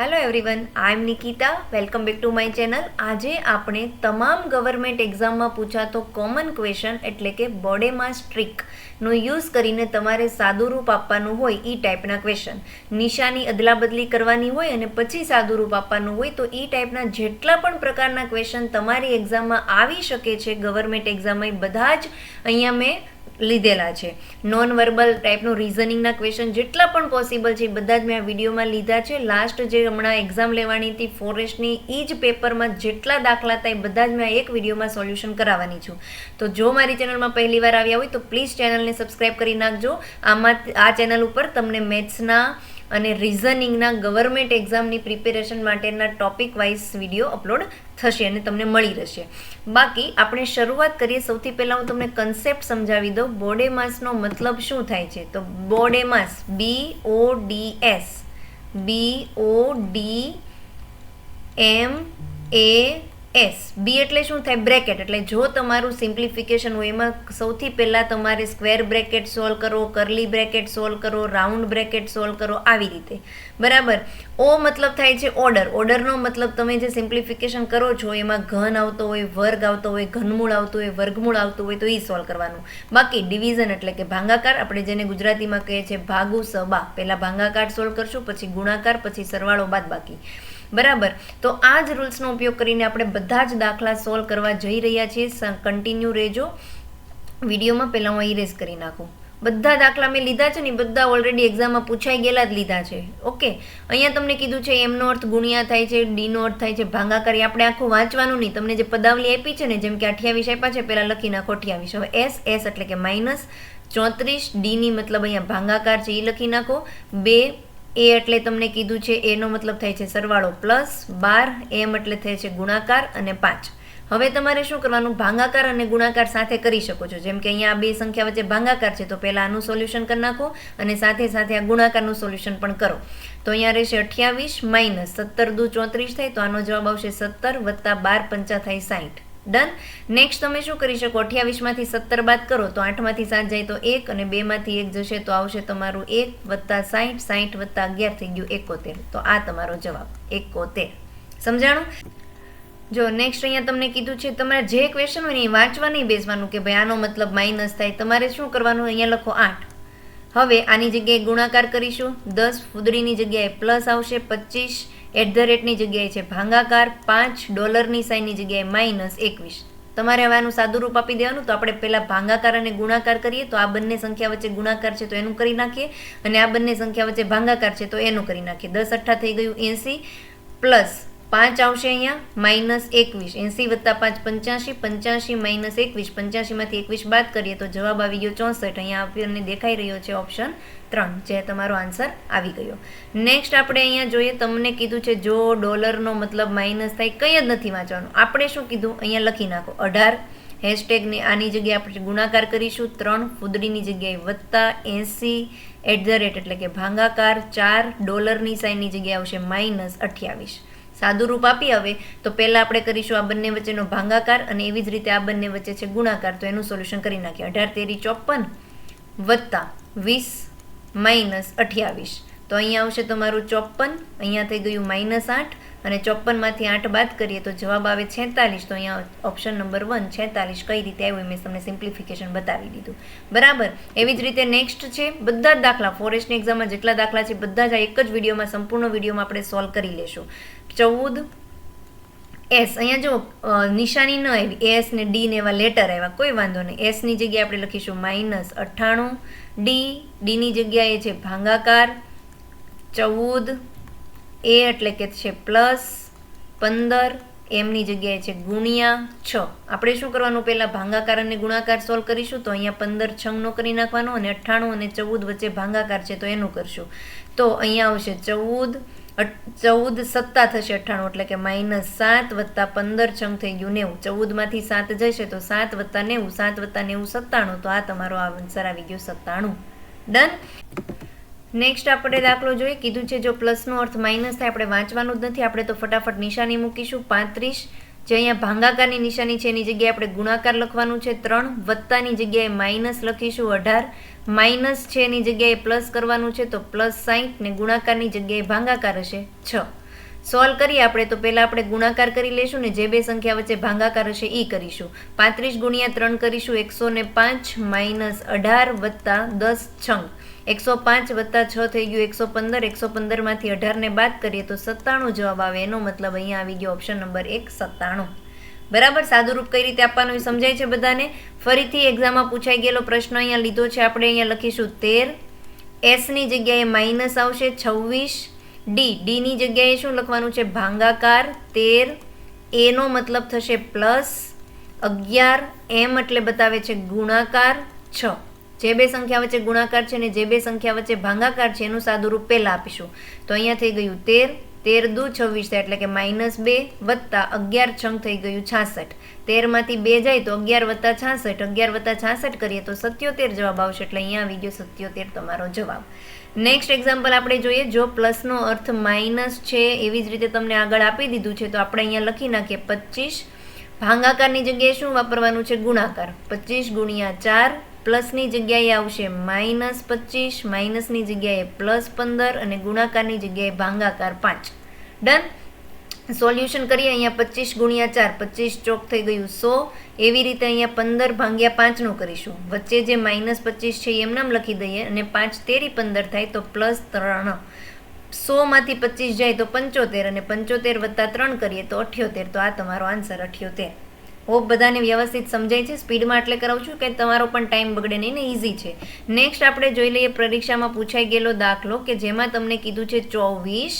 Hello everyone I am Nikita welcome back to my channel આજે આપણે તમામ government એક્ઝામમાં પૂછાતો કોમન ક્વેશ્ચન એટલે કે બોડેમાસ ટ્રીકનો યુઝ કરીને તમારે સાદું રૂપ આપવાનું હોય એ ટાઈપના ક્વેશ્ચન નિશાની અદલાબદલી કરવાની હોય અને પછી સાદું રૂપ આપવાનું હોય તો એ ટાઈપના જેટલા પણ પ્રકારના ક્વેશ્ચન તમારી એક્ઝામમાં આવી શકે છે ગવર્મેન્ટ એક્ઝામમાં બધા જ અહીંયા મેં લીધેલા છે. નોન વર્બલ ટાઈપનું રિઝનિંગના ક્વેશ્ચન જેટલા પણ પોસિબલ છે બધા જ મેં આ વિડીયોમાં લીધા છે. લાસ્ટ જે હમણાં એક્ઝામ લેવાની હતી ફોરેસ્ટની એ જ પેપરમાં જેટલા દાખલા એ બધા જ મેં એક વિડીયોમાં સોલ્યુશન કરાવવાની છું. તો જો મારી ચેનલમાં પહેલી વાર આવ્યા હોય, તો પ્લીઝ ચેનલને સબસ્ક્રાઈબ કરી નાખજો. આમાં, આ ચેનલ ઉપર તમને મેથ્સના અને રિઝનિંગના ગવર્મેન્ટ એક્ઝામની પ્રિપેરેશન માટેના ટોપિક વાઇઝ વીડિયો અપલોડ થશે અને તમને મળી રહેશે. બાકી, આપણે શરૂઆત કરીએ. સૌથી પહેલાં હું તમને કન્સેપ્ટ સમજાવી દઉં. બોડેમાસનો મતલબ શું થાય છે? તો BODMAS B O D S B O D M A S B એટલે શું થાય? બ્રેકેટ એટલે જો તમારું સિમ્પ્લિફિકેશન હોય, એમાં સૌથી પહેલાં તમારે સ્ક્વેર બ્રેકેટ સોલ્વ કરો કરલી બ્રેકેટ સોલ્વ કરો રાઉન્ડ બ્રેકેટ સોલ્વ કરો આવી રીતે. બરાબર? ઓ મતલબ થાય છે ઓર્ડર ઓર્ડરનો મતલબ તમે જે સિમ્પ્લિફિકેશન કરો છો, એમાં ઘન આવતો હોય, વર્ગ આવતો હોય, ઘનમૂળ આવતું હોય, વર્ગમૂળ આવતું હોય, તો એ સોલ્વ કરવાનું. બાકી ડિવિઝન એટલે કે ભાંગાકાર, આપણે જેને ગુજરાતીમાં કહીએ છીએ ભાગુ સબા પહેલાં ભાંગાકાર સોલ્વ કરશું, પછી ગુણાકાર, પછી સરવાળો બાદ બાકી બરાબર. તો આ જ રૂલ્સનો ઉપયોગ કરીને આપણે બધા જ દાખલા સોલ્વ કરવા જઈ રહ્યા છીએ. કન્ટિન્યુ રહેજો. વિડીયોમાં પહેલાં હું ઇરેઝ કરી નાખું. બધા દાખલા મેં લીધા છે ને બધા ઓલરેડી એક્ઝામમાં પૂછાઈ ગયેલા જ લીધા છે. ઓકે? અહીંયા તમને કીધું છે એમનો અર્થ ગુણ્યા થાય છે ડીનો અર્થ થાય છે ભાંગાકારી આપણે આખું વાંચવાનું નહીં. તમને જે પદાવલી આપી છે ને, જેમ કે અઠ્યાવીસ આપ્યા છે, પહેલાં લખી નાખો અઠ્યાવીસ. હવે એસ એસ એટલે કે માઇનસ ચોત્રીસ. ડીની મતલબ અહીંયા ભાંગાકાર છે, એ લખી નાખો. બે એ એટલે તમને કીધું છે, એનો મતલબ થાય છે સરવાળો પ્લસ બાર, એમ એટલે થાય છે ગુણાકાર અને પાંચ. હવે તમારે શું કરવાનું? ભાંગાકાર અને ગુણાકાર સાથે કરી શકો છો. જેમ કે અહીંયા આ બે સંખ્યા વચ્ચે ભાંગાકાર છે, તો પહેલાં આનું સોલ્યુશન કરી નાખો અને સાથે સાથે આ ગુણાકારનું સોલ્યુશન પણ કરો. તો અહીંયા રહેશે અઠ્યાવીસ માઇનસ સત્તર દુ ચોત્રીસ થાય, તો આનો જવાબ આવશે સત્તર વત્તા બાર પંચા થાય સાઠ ડન નેક્સ્ટ તમે શું કરી શકો? અઠ્યાવીસમાંથી સત્તર બાદ કરો, તો આઠમાંથી સાત જાય તો એક, અને બેમાંથી એક જશે તો આવશે તમારું એક વત્તા સાઠ સાઠ વત્તા અગિયાર થઈ ગયું એકોતેર. તો આ તમારો જવાબ, એકોતેર. સમજાણું? જો નેક્સ્ટ અહીંયા તમને કીધું છે, તમારે જે ક્વેશ્ચન હોય ને વાંચવા નહીં બેસવાનું કે ભાઈ આનો મતલબ માઇનસ થાય. તમારે શું કરવાનું? અહીંયા લખો આઠ. હવે આની જગ્યાએ ગુણાકાર કરીશું. દસ ફૂદડીની જગ્યાએ પ્લસ આવશે પચીસ એટ ધ રેટની જગ્યાએ છે. ભાંગાકાર પાંચ ડોલરની સાઈનની જગ્યાએ માઇનસ એકવીસ. તમારે હવે આનું સાદું રૂપ આપી દેવાનું. તો આપણે પહેલાં ભાંગાકાર અને ગુણાકાર કરીએ. તો આ બંને સંખ્યા વચ્ચે ગુણાકાર છે તો એનું કરી નાખીએ. અને આ બંને સંખ્યા વચ્ચે ભાંગાકાર છે તો એનું કરી નાખીએ. દસ અઠ્ઠા થઈ ગયું એંસી પ્લસ પાંચ આવશે અહીંયા, માઇનસ એકવીસ. એંસી વત્તા પાંચ, પંચ્યાસી પંચ્યાસી માઇનસ એકવીસ. પંચ્યાસીમાંથી એકવીસ બાદ કરીએ તો જવાબ આવી ગયો ચોસઠ. અહીંયા આપણને દેખાઈ રહ્યો છે ઓપ્શન ત્રણ, જે તમારો આન્સર આવી ગયો. નેક્સ્ટ આપણે અહીંયા જોઈએ, તમને કીધું છે જો ડોલરનો મતલબ માઇનસ થાય, કંઈ જ નથી વાંચવાનું. આપણે શું કીધું? અહીંયા લખી નાખો. અઢાર હેશટેગને આની જગ્યાએ આપણે ગુણાકાર કરીશું. ત્રણ, ફૂદડીની જગ્યાએ વત્તા એંસી એટ ધ રેટ એટલે કે ભાંગાકાર, ચાર, ડોલરની સાઈનની જગ્યાએ આવશે માઇનસ અઠ્યાવીસ. સાદું રૂપ આપી હવે, તો પહેલાં આપણે કરીશું આ બંને વચ્ચેનો ભાંગાકાર અને એવી જ રીતે આ બંને વચ્ચે છે ગુણાકાર, તો એનું સોલ્યુશન કરી નાખીએ. અઢાર, તેરી, ચોપન વત્તા વીસ માઇનસ અઠ્યાવીસ. તો અહીંયા આવશે તમારું ચોપન, અહીંયા થઈ ગયું માઇનસ આઠ અને ચોપનમાંથી આઠ બાદ કરીએ તો જવાબ આવે છેતાલીસ. તો અહીંયા ઓપ્શન નંબર વન છેતાલીસ. કઈ રીતે આવ્યું મેં તમને સિમ્પ્લિફિકેશન બતાવી દીધું. બરાબર? એવી જ રીતે નેક્સ્ટ છે, બધા જ દાખલા ફોરેસ્ટની એક્ઝામમાં જેટલા દાખલા છે, બધા જ આ એક જ વિડીયોમાં, સંપૂર્ણ વિડીયોમાં આપણે સોલ્વ કરી લેશું. ચૌદ, એસ. અહીંયા જો નિશાની ન આવી, એસ ને ડી ને એવા લેટર આવ્યા, કોઈ વાંધો નહીં. એસની જગ્યાએ આપણે લખીશું માઇનસ અઠ્ઠાણું, ડી. ડીની જગ્યાએ છે ભાંગાકાર. ચૌદ એ એટલે કે છે પ્લસ પંદર, એમની જગ્યાએ છે ગુણ્યા છ. આપણે શું કરવાનું? પહેલાં ભાંગાકાર અને ગુણાકાર સોલ્વ કરીશું, તો અહીંયા પંદર છંગનો કરી નાખવાનો અને અઠ્ઠાણું અને ચૌદ વચ્ચે ભાંગાકાર છે, તો એનું કરશું. તો અહીંયા આવશે ચૌદ ચૌદ સત્તા થશે અઠ્ઠાણું, એટલે કે માઇનસ સાત વત્તા પંદર છંગ થઈ ગયું નેવું. ચૌદમાંથી સાત જશે, તો સાત વત્તા નેવું, સાત વત્તા નેવું સત્તાણું, તો આ તમારો આન્સર આવી ગયો સત્તાણું. ડન નેક્સ્ટ આપણે દાખલો જોઈએ. કીધું છે જો પ્લસનો અર્થ માઇનસ થાય, આપણે વાંચવાનું જ નથી. આપણે તો ફટાફટ નિશાની મૂકીશું. પાંત્રીસ, જે અહીંયા ભાંગાકારની નિશાની છે, એની જગ્યાએ આપણે ગુણાકાર લખવાનું છે. ત્રણ, વત્તાની જગ્યાએ માઇનસ લખીશું અઢાર. માઇનસ છે, એની જગ્યાએ પ્લસ કરવાનું છે, તો પ્લસ સાહીઠ ને ગુણાકારની જગ્યાએ ભાંગાકાર હશે છ. સોલ્વ કરીએ આપણે, તો પહેલાં આપણે ગુણાકાર કરી લઈશું ને જે બે સંખ્યા વચ્ચે ભાંગાકાર હશે એ કરીશું. પાંત્રીસ ગુણ્યા ત્રણ કરીશું, એકસો ને પાંચ માઇનસ અઢાર વત્તા દસ છંગ. એકસો પાંચ વત્તા છ થઈ ગયું, એકસો પંદર, એકસો પંદરમાંથી અઢારને બાદ કરીએ તો સત્તાણું જવાબ આવે. એનો મતલબ અહીંયા આવી ગયો ઓપ્શન નંબર એક, સત્તાણું. બરાબર? સાદુરૂપ કઈ રીતે આપવાનું એ સમજાય છે બધાને? ફરીથી એક્ઝામમાં પૂછાઈ ગયેલો પ્રશ્ન અહીંયા લીધો છે. આપણે અહીંયા લખીશું તેર. એસની જગ્યાએ માઇનસ આવશે છવ્વીસ. ડી ડીની જગ્યાએ શું લખવાનું છે? ભાંગાકાર. તેર. એનો મતલબ થશે પ્લસ અગિયાર. એમ એટલે બતાવે છે ગુણાકાર છ. જે બે સંખ્યા વચ્ચે ગુણાકાર છે અને જે બે સંખ્યા વચ્ચે ભાંગાકાર છે, એનું સાદુરૂપ પહેલાં આપીશું. તો અહીંયા થઈ ગયું તેર તેર દુ છવ્વીસ એટલે કે માઇનસ બે વત્તા અગિયાર છંગ થઈ ગયું છાસઠ. તેરમાંથી બે જાય તો અગિયાર વત્તા છાસઠ, અગિયાર વત્તા છાસઠ કરીએ તો સત્યોતેર જવાબ આવશે એટલે અહીંયા આવી ગયો સત્યોતેર તમારો જવાબ. નેક્સ્ટ એક્ઝામ્પલ આપણે જોઈએ, જો પ્લસનો અર્થ માઇનસ છે, એવી જ રીતે તમને આગળ આપી દીધું છે, તો આપણે અહીંયા લખી નાખીએ પચીસ. ભાંગાકારની જગ્યાએ શું વાપરવાનું છે? ગુણાકાર. પચીસ ગુણ્યા ચાર પ્લસની જગ્યાએ આવશે માઇનસ પચીસ, માઇનસની જગ્યાએ પ્લસ પંદર અને ગુણાકારની જગ્યાએ ભાંગાકાર પાંચ. ડન? સોલ્યુશન કરીએ, અહીંયા પચીસ ગુણ્યા ચાર, પચીસ ચોક થઈ ગયું સો. એવી રીતે અહીંયા પંદર ભાંગ્યા પાંચનું કરીશું. વચ્ચે જે માઇનસ પચીસ છે એમનામ લખી દઈએ અને પાંચ તેરી પંદર થાય તો પ્લસ ત્રણ. સોમાંથી પચીસ જાય તો પંચોતેર અને પંચોતેર વત્તા ત્રણ કરીએ તો અઠ્યોતેર. તો આ તમારો આન્સર અઠ્યોતેર. હોપ બધાને વ્યવસ્થિત સમજાય છે. સ્પીડમાં એટલે કરાવું છું કે તમારો પણ ટાઈમ બગડે નહીં ને ઇઝી છે. નેક્સ્ટ આપણે જોઈ લઈએ પરીક્ષામાં પૂછાઈ ગયેલો દાખલો કે જેમાં તમને કીધું છે ચોવીસ.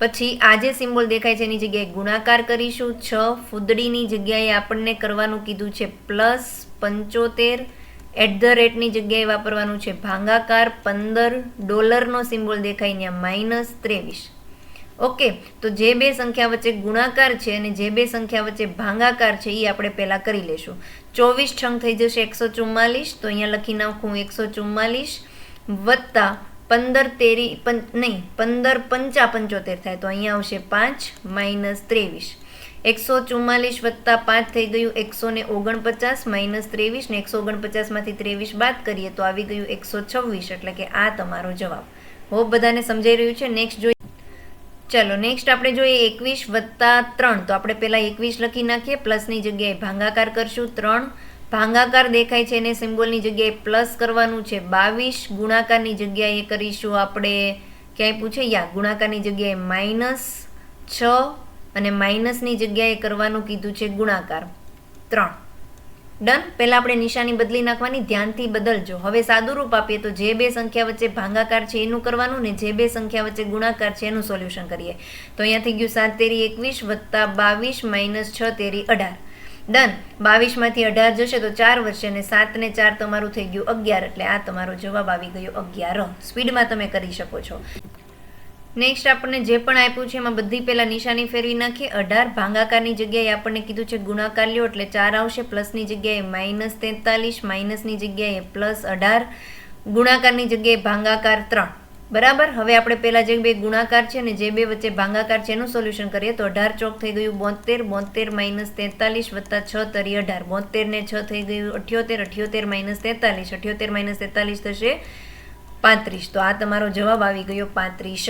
પછી આ જે સિમ્બોલ દેખાય છે એની જગ્યાએ ગુણાકાર કરીશું. છ ફૂદડીની જગ્યાએ આપણને કરવાનું કીધું છે પ્લસ પંચોતેર. એટ ધ રેટની જગ્યાએ વાપરવાનું છે ભાંગાકાર. પંદર ડોલરનો સિમ્બોલ દેખાય ત્યાં માઇનસ ત્રેવીસ. ઓકે, તો જે બે સંખ્યા વચ્ચે ગુણાકાર છે અને જે બે સંખ્યા વચ્ચે ભાંગાકાર છે એ આપણે પહેલાં કરી લેશું. ચોવીસ છંગ થઈ જશે એકસો ચુમ્માલીસ, તો અહીંયા લખી નાખું એકસો ચુમ્માલીસ વત્તા પંદર તેરી નહીં, પંદર પંચા પંચોતેર થાય, તો અહીંયા આવશે પાંચ માઇનસ ત્રેવીસ. એકસો ચુમ્માલીસ વત્તા પાંચ થઈ ગયું એકસો ને ઓગણપચાસ માઇનસ ત્રેવીસ, ને એકસો ઓગણપચાસમાંથી ત્રેવીસ બાદ કરીએ તો આવી ગયું એકસો છવ્વીસ, એટલે કે આ તમારો જવાબ. હોપ બધાને સમજાઈ રહ્યું છે? નેક્સ્ટ જોઈએ ચલો નેક્સ્ટ આપણે જોઈએ એકવીસ વત્તા ત્રણ. તો આપણે પહેલાં એકવીસ લખી નાખીએ, પ્લસની જગ્યાએ ભાંગાકાર કરશું ત્રણ. ભાંગાકાર દેખાય છે એને સિમ્બોલની જગ્યાએ પ્લસ કરવાનું છે બાવીસ. ગુણાકારની જગ્યાએ કરીશું આપણે, ક્યાંય પૂછે? યા, ગુણાકારની જગ્યાએ માઇનસ છ અને માઇનસની જગ્યાએ કરવાનું કીધું છે ગુણાકાર. ત્રણ. ડન પહેલાં આપણે નિશાની બદલી નાખવાની, ધ્યાનથી બદલજો. હવે સાદું રૂપ આપીએ તો જે બે સંખ્યા વચ્ચે ભાંગાકાર છે એનું કરવાનું ને જે બે સંખ્યા વચ્ચે ગુણાકાર છે એનું સોલ્યુશન કરીએ. તો અહીંયા થઈ ગયું સાત તેરી એકવીસ વત્તા બાવીસ માઇનસ છ તેરી અઢાર. ડન બાવીસમાંથી અઢાર જશે તો ચાર અને સાત ને ચાર તમારું થઈ ગયું અગિયાર. એટલે આ તમારો જવાબ આવી ગયો અગિયાર. સ્પીડમાં તમે કરી શકો છો. નેક્સ્ટ આપણને જે પણ આપ્યું છે, એમાં બધી પહેલાં નિશાની ફેરવી નાખીએ. અઢાર ભાંગાકારની જગ્યાએ આપણને કીધું છે ગુણાકાર લ્યો, એટલે ચાર આવશે. પ્લસની જગ્યાએ માઇનસ તેતાલીસ, માઇનસની જગ્યાએ પ્લસ અઢાર, ગુણાકારની જગ્યાએ ભાંગાકાર ત્રણ. બરાબર? હવે આપણે પહેલાં જે બે ગુણાકાર છે ને જે બે વચ્ચે ભાંગાકાર છે એનું સોલ્યુશન કરીએ. તો અઢાર ચોક થઈ ગયું બોતેર બોતેર માઇનસ તેતાલીસ વત્તા છ તરી અઢાર. બોતેર ને છ થઈ ગયું અઠ્યોતેર અઠ્યોતેર માઇનસ તેતાલીસ. અઠ્યોતેર માઇનસ તેતાલીસ થશે પાંત્રીસ. તો આ તમારો જવાબ આવી ગયો પાંત્રીસ.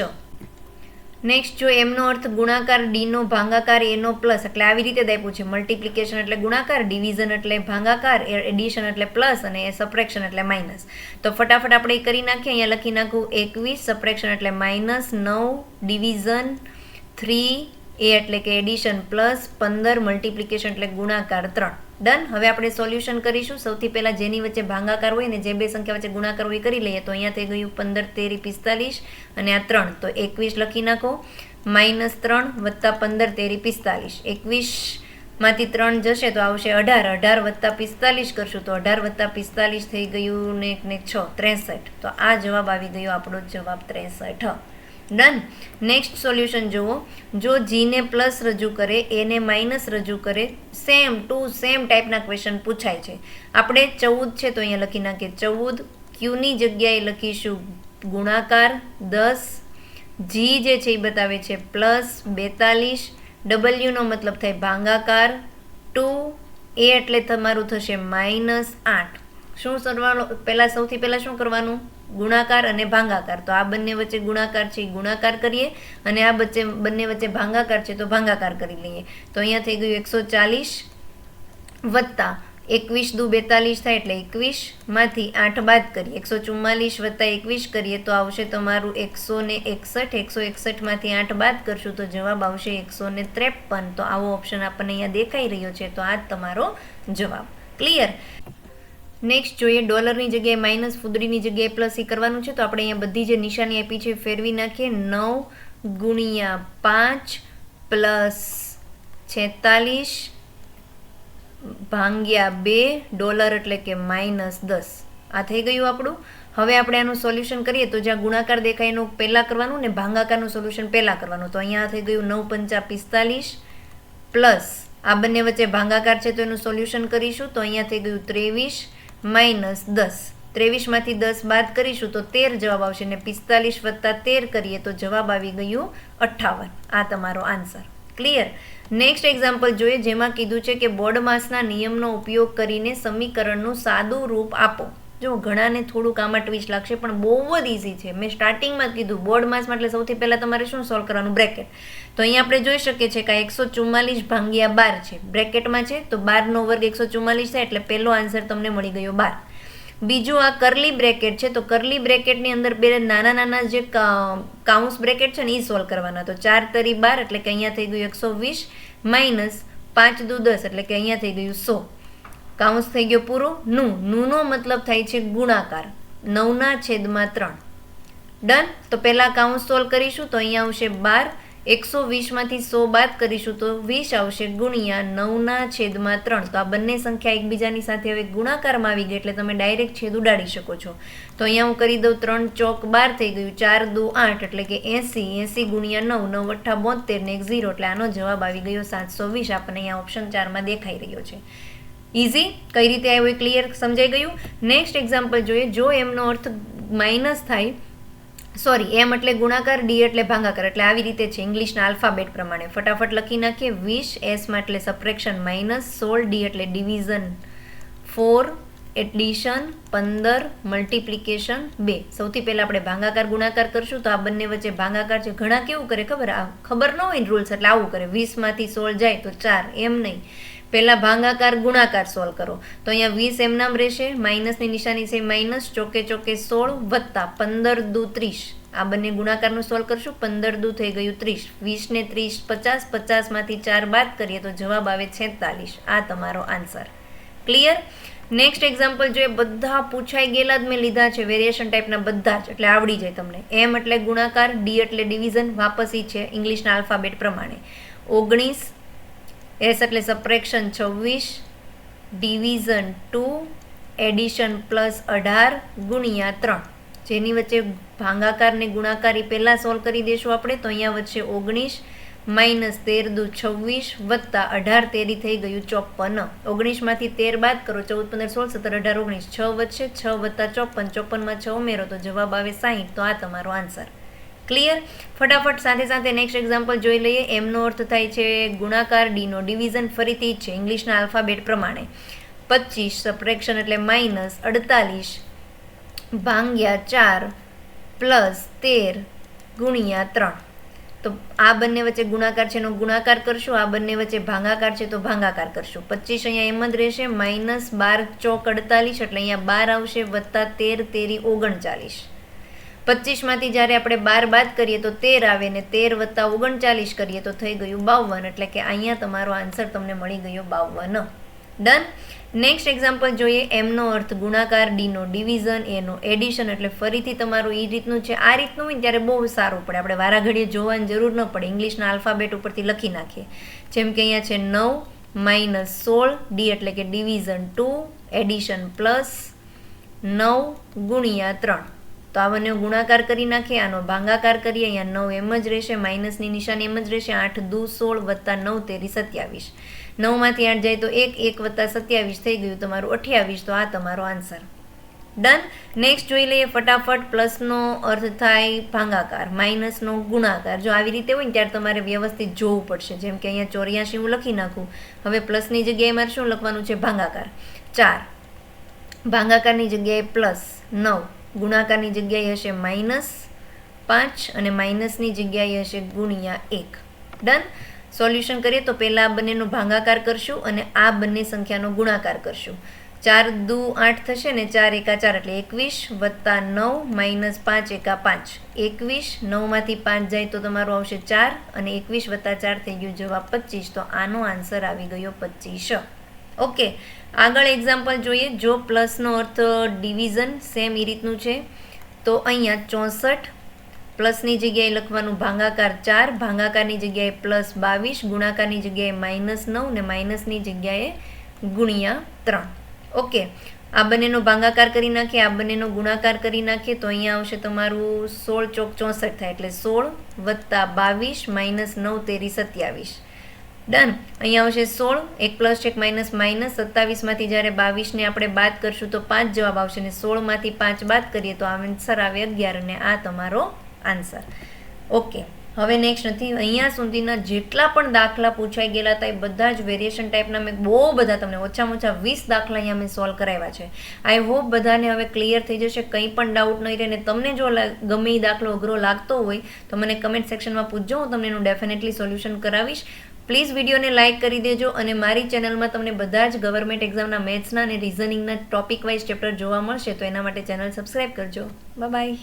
નેક્સ્ટ જો એમનો અર્થ ગુણાકાર ડીનો ભાંગાકાર એનો પ્લસ એટલે આવી રીતે જ છે. મલ્ટિપ્લિકેશન એટલે ગુણાકાર ડિવિઝન એટલે ભાંગાકાર એડિશન એટલે પ્લસ અને સપ્રેક્શન એટલે માઇનસ તો ફટાફટ આપણે એ કરી નાખીએ. અહીંયા લખી નાખું, એકવીસ સપ્રેક્શન એટલે માઇનસ નવ ડિવિઝન થ્રી એ એટલે કે એડિશન પ્લસ પંદર મલ્ટિપ્લિકેશન એટલે ગુણાકાર ત્રણ. ડન હવે આપણે સોલ્યુશન કરીશું. સૌથી પહેલાં જેની વચ્ચે ભાંગાકાર હોય ને જે બે સંખ્યા વચ્ચે ગુણાકાર હોય કરી લઈએ. તો અહીંયા થઈ ગયું પંદર, તેરી, પિસ્તાલીસ અને આ ત્રણ. તો એકવીસ લખી નાખો. માઇનસ ત્રણ વત્તા પંદર, તેરી, પિસ્તાલીસ. એકવીસમાંથી ત્રણ જશે તો આવશે અઢાર. અઢાર વત્તા પિસ્તાલીસ કરશું તો અઢાર વત્તા પિસ્તાલીસ થઈ ગયું ને ને છ. ત્રેસઠ. તો આ જવાબ આવી ગયો આપણો જવાબ ત્રેસઠ. ડન નેક્સ્ટ સોલ્યુશન જુઓ. જો જીને પ્લસ રજૂ કરે એને માઇનસ રજૂ કરે સેમ ટુ સેમ ટાઈપના ક્વેશ્ચન પૂછાય છે. આપણે ચૌદ છે તો અહીંયા લખી નાખીએ. ચૌદ ક્યુની જગ્યાએ લખીશું ગુણાકાર, દસ. જી જે છે એ બતાવે છે પ્લસ બેતાલીસ. ડબલ્યુનો મતલબ થાય ભાંગાકાર ટુ એ એટલે તમારું થશે માઇનસ આઠ. શું કરવાનું પહેલાં સૌથી પહેલાં શું કરવાનું? ગુણાકાર અને ભાંગાકાર. તો આ બંને વચ્ચે ગુણાકાર છે ગુણાકાર કરીએ અને આ વચ્ચે, બંને વચ્ચે ભાંગાકાર છે તો ભાંગાકાર કરી લઈએ. તો અહીંયા થઈ ગયું એકસો ચાલીસ વત્તા એકવીસ દુ બેતાલીસ થાય એટલે એકવીસમાંથી આઠ બાદ કરીએ. એકસો ચુમ્માલીસ વત્તા એકવીસ કરીએ તો આવશે તમારું એકસો ને એકસઠ. એકસો એકસઠમાંથી આઠ બાદ કરશું તો જવાબ આવશે એકસો ને ત્રેપન. તો આવો ઓપ્શન આપણને અહીંયા દેખાઈ રહ્યો છે. તો આ જ તમારો જવાબ. ક્લિયર નેક્સ્ટ જોઈએ ડોલરની જગ્યાએ માઇનસ ફૂદડીની જગ્યાએ પ્લસ એ કરવાનું છે, તો આપણે અહીંયા બધી જે નિશાની આપી છે ફેરવી નાખીએ. નવ ગુણ્યા પાંચ પ્લસ છેતાલીસ ભાંગ્યા બે ડોલર એટલે કે માઇનસ દસ. આ થઈ ગયું આપણું. હવે આપણે આનું સોલ્યુશન કરીએ તો જ્યાં ગુણાકાર દેખાય એનું પહેલાં કરવાનું ને ભાંગાકારનું સોલ્યુશન પહેલાં કરવાનું. તો અહીંયા થઈ ગયું નવ પંચા પિસ્તાલીસ પ્લસ આ બંને વચ્ચે ભાંગાકાર છે તો એનું સોલ્યુશન કરીશું. તો અહીંયા થઈ ગયું ત્રેવીસ માઇનસ દસ. ત્રેવીસમાંથી દસ બાદ કરીશું તો તેર જવાબ આવશે ને પિસ્તાલીસ વત્તા તેર કરીએ તો જવાબ આવી ગયું અઠ્ઠાવન આ તમારો આન્સર. ક્લિયર નેક્સ્ટ એક્ઝામ્પલ જોઈએ, જેમાં કીધું છે કે બોર્ડ માસના નિયમનો ઉપયોગ કરીને સમીકરણનું સાદું રૂપ આપો. જો ઘણાને થોડુંક આમાં ટ્વિસ્ટ લાગશે, પણ બહુ જ ઇઝી છે. મેં સ્ટાર્ટિંગમાં જ કીધું બોર્ડ માસમાં એટલે સૌથી પહેલાં તમારે શું સોલ્વ કરવાનું? બ્રેકેટ તો અહીંયા આપણે જોઈ શકીએ છીએ કે આ એકસો ચુમ્માલીસ ભાંગ્યા બાર છે. બ્રેકેટમાં છે, તો બારનો વર્ગ એકસો ચુમ્માલીસ થાય એટલે પહેલો આન્સર તમને મળી ગયો બાર. બીજું આ કરલી બ્રેકેટ છે, તો કરલી બ્રેકેટની અંદર બે નાના નાના જે કાઉન્સ બ્રેકેટ છે ને એ સોલ્વ કરવાના. તો ચાર તરી બાર એટલે કે અહીંયા થઈ ગયું એકસો વીસ માઇનસ પાંચ દુ દસ એટલે કે અહીંયા થઈ ગયું સો. કાઉન્સ થઈ ગયો પૂરો? નું. નુંનો મતલબ થાય છે ગુણાકાર. નવના છેદમાં ત્રણ. ડન? તો પહેલાં કાઉન્સ સોલ્વ કરીશું તો અહીંયા આવશે બાર. એકસો વીસમાંથી સો બાદ કરીશું તો વીસ આવશે ગુણ્યા નવના છેદમાં ત્રણ. તો આ બંને સંખ્યા એકબીજાની સાથે હવે ગુણાકારમાં આવી ગઈ એટલે તમે ડાયરેક્ટ છેદ ઉડાડી શકો છો. તો અહીંયા હું કરી દઉં ત્રણ ચોક બાર થઈ ગયું ચાર દુ આઠ એટલે કે એંસી. એંસી ગુણ્યા નવ નવ અઠ્ઠા બોતેર ને એક ઝીરો. એટલે આનો જવાબ આવી ગયો સાતસો વીસ. આપણને અહીંયા ઓપ્શન ચારમાં દેખાઈ રહ્યો છે. ઇઝી કઈ રીતે આવ્યું એ ક્લિયર સમજાઈ ગયું? નેક્સ્ટ એક્ઝામ્પલ જોઈએ. જો એમનો અર્થ માઇનસ થાય સોરી એમ એટલે ગુણાકાર ડી એટલે ભાંગાકાર. એટલે આવી રીતે છે ઇંગ્લિશના આલ્ફાબેટ પ્રમાણે. ફટાફટ લખી નાખીએ. વીસ એસમાં એટલે સપ્રેક્શન માઇનસ સોળ ડી એટલે ડિવિઝન ફોર એડિશન પંદર મલ્ટિપ્લિકેશન બે. સૌથી પહેલાં આપણે ભાંગાકાર, ગુણાકાર કરશું તો આ બંને વચ્ચે ભાંગાકાર છે. ઘણા કેવું કરે ખબર? આ ખબર ન હોય રૂલ્સ એટલે આવું કરે. વીસમાંથી સોળ જાય તો ચાર. એમ નહીં. પહેલાં ભાંગાકાર, ગુણાકાર સોલ્વ કરો. તો અહીંયા વીસ એમ નામ રહેશે, માઇનસની નિશાની છે માઇનસ, ચોકે ચોકે સોળ વત્તા પંદર દુ ત્રીસ. આ બંને ગુણાકારનું સોલ્વ કરશું, પંદર દુ થઈ ગયું ત્રીસ. વીસને ત્રીસ, પચાસ, પચાસમાંથી ચાર બાદ કરીએ તો જવાબ આવે છેતાલીસ. આ તમારો આન્સર ક્લિયર નેક્સ્ટ એક્ઝામ્પલ જોઈએ બધા પૂછાઈ ગયેલા જ મેં લીધા છે વેરિએશન ટાઈપના બધા જ, એટલે આવડી જાય તમને. એમ એટલે ગુણાકાર ડી એટલે ડિવિઝન વાપસી છે ઇંગ્લિશના આલ્ફાબેટ પ્રમાણે. ઓગણીસ એસ એટલે સપ્રેક્શન છવ્વીસ, ડિવિઝન ટુ, એડિશન પ્લસ અઢાર, ગુણ્યા ત્રણ. જેની વચ્ચે ભાંગાકારને ગુણાકારી પહેલાં સોલ્વ કરી દઈશું આપણે, તો અહીંયા વચ્ચે ઓગણીસ, માઇનસ તેર દુ છવ્વીસ, વત્તા અઢાર તેરી થઈ ગયું ચોપન ઓગણીસમાંથી તેર બાદ કરો, ચૌદ, પંદર, સોળ, સત્તર, અઢાર, ઓગણીસ, છ વચ્ચે છ વત્તા ચોપન ચોપનમાં છ ઉમેરો, તો જવાબ આવે સાહીઠ. તો આ તમારો આન્સર ક્લિયર ફટાફટ સાથે સાથે નેક્સ્ટ એક્ઝામ્પલ જોઈ લઈએ. એમનો અર્થ થાય છે ગુણાકાર ડીનો ડિવિઝન ફરીથી જ છે. ઇંગ્લિશના આલ્ફાબેટ પ્રમાણે. પચીસ સપ્રેક્શન એટલે માઇનસ અડતાલીસ, ભાંગ્યા ચાર પ્લસ તેર, ગુણ્યા ત્રણ. તો આ બંને વચ્ચે ગુણાકાર છે એનો ગુણાકાર કરશું. આ બંને વચ્ચે ભાંગાકાર છે તો ભાંગાકાર કરશું. પચીસ અહીંયા એમ જ રહેશે. માઇનસ બાર ચોક અડતાલીસ એટલે અહીંયા બાર આવશે વત્તા તેર, તેરી ઓગણચાલીસ. પચીસમાંથી જ્યારે આપણે બાર બાદ કરીએ તો તેર આવે ને તેર વત્તા ઓગણચાલીસ કરીએ તો થઈ ગયું બાવન. એટલે કે અહીંયા તમારો આન્સર તમને મળી ગયો બાવન. ડન નેક્સ્ટ એક્ઝામ્પલ જોઈએ. એમનો અર્થ ગુણાકાર ડીનો ડિવિઝન એનો એડિશન એટલે ફરીથી તમારું એ રીતનું છે. આ રીતનું હોય ત્યારે બહુ સારું પડે. આપણે વારાઘડીએ જોવાની જરૂર ન પડે. ઇંગ્લિશના આલ્ફાબેટ ઉપરથી લખી નાખીએ. જેમ કે અહીંયા છે નવ માઇનસ સોળ ડી એટલે કે ડિવિઝન ટુ એડિશન પ્લસ નવ ગુણ્યા ત્રણ. તો આ બંને ગુણાકાર કરી નાખીએ આનો ભાંગાકાર કરીએ, અહીંયા નવ એમ જ રહેશે, માઇનસની નિશાની એમ જ રહેશે, આઠ દુ સોળ વત્તા નવ તેરી સત્યાવીસ. નવમાંથી આઠ જાય તો એક એક વત્તા સત્યાવીસ થઈ ગયું, તમારું અઠ્યાવીસ, તો આ તમારો આન્સર. ડન. નેક્સ્ટ જોઈ લઈએ ફટાફટ પ્લસનો અર્થ થાય ભાંગાકાર, માઇનસનો ગુણાકાર. જો આવી રીતે હોય ને ત્યારે તમારે વ્યવસ્થિત જોવું પડશે, જેમ કે અહીંયા ચોર્યાસી હું લખી નાખું. હવે પ્લસની જગ્યાએ મારે શું લખવાનું છે? ભાંગાકાર. ચાર. ભાંગાકારની જગ્યાએ પ્લસ નવ. ગુણાકારની જગ્યાએ હશે માઇનસ પાંચ અને માઇનસની જગ્યાએ હશે ગુણ્યા એક. ડન સોલ્યુશન કરીએ તો પહેલાં આ બંનેનો ભાગાકાર કરશું અને આ બંને સંખ્યાનો ગુણાકાર કરશું. ચાર દુ આઠ થશે ને ચાર એકા ચાર એટલે એકવીસ વત્તા નવ માઇનસ પાંચ એકા પાંચ. એકવીસ નવમાંથી પાંચ જાય તો તમારું આવશે ચાર અને એકવીસ વત્તા ચાર થઈ ગયું જવાબ પચીસ. તો આનો આન્સર આવી ગયો પચીસ. ઓકે આગળ એક્ઝામ્પલ જોઈએ, જો પ્લસનો અર્થ ડિવિઝન સેમ એ રીતનું છે, તો અહીંયા ચોસઠ પ્લસની જગ્યાએ લખવાનું ભાંગાકાર ચાર, ભાંગાકારની જગ્યાએ પ્લસ બાવીસ, ગુણાકારની જગ્યાએ માઇનસ નવ ને માઇનસની જગ્યાએ ગુણ્યા ત્રણ. ઓકે આ બંનેનો ભાંગાકાર કરી નાખીએ, આ બંનેનો ગુણાકાર કરી નાખીએ, તો અહીંયા આવશે તમારું સોળ ચોક ચોસઠ થાય, એટલે સોળ વત્તા બાવીસ માઇનસ નવ તેરી સત્યાવીસ. ડન અહીંયા આવશે સોળ, એક પ્લસ એક માઇનસ માઇનસ સત્તાવીસમાંથી જ્યારે બાવીસને આપણે બાદ કરશું તો પાંચ જવાબ આવશે ને સોળમાંથી પાંચ બાદ કરીએ તો આન્સર આવે અગિયાર અને આ તમારો આન્સર ઓકે હવે નેક્સ્ટ નથી. અહીંયા સુધીના જેટલા પણ દાખલા પૂછાઈ ગયેલા હતા એ બધા જ વેરિએશન ટાઈપના મેં બહુ બધા તમને ઓછામાં ઓછા વીસ દાખલા અહીંયા મેં સોલ્વ કરાવ્યા છે. આઈ હોપ બધાને હવે ક્લિયર થઈ જશે. કંઈ પણ ડાઉટ નહીં રહે ને તમને જો ગમે એ દાખલો અઘરો લાગતો હોય તો મને કમેન્ટ સેક્શનમાં પૂછજો. હું તમને એનું ડેફિનેટલી સોલ્યુશન કરાવીશ. પ્લીઝ વિડીયોને લાઇક કરી દેજો અને મારી ચેનલમાં તમને બધા જ ગવર્મેન્ટ એક્ઝામના મેથ્સના અને રિઝનિંગના ટોપિક વાઇઝ ચેપ્ટર જોવા મળશે, તો એના માટે ચેનલ સબસ્ક્રાઈબ કરજો. બાય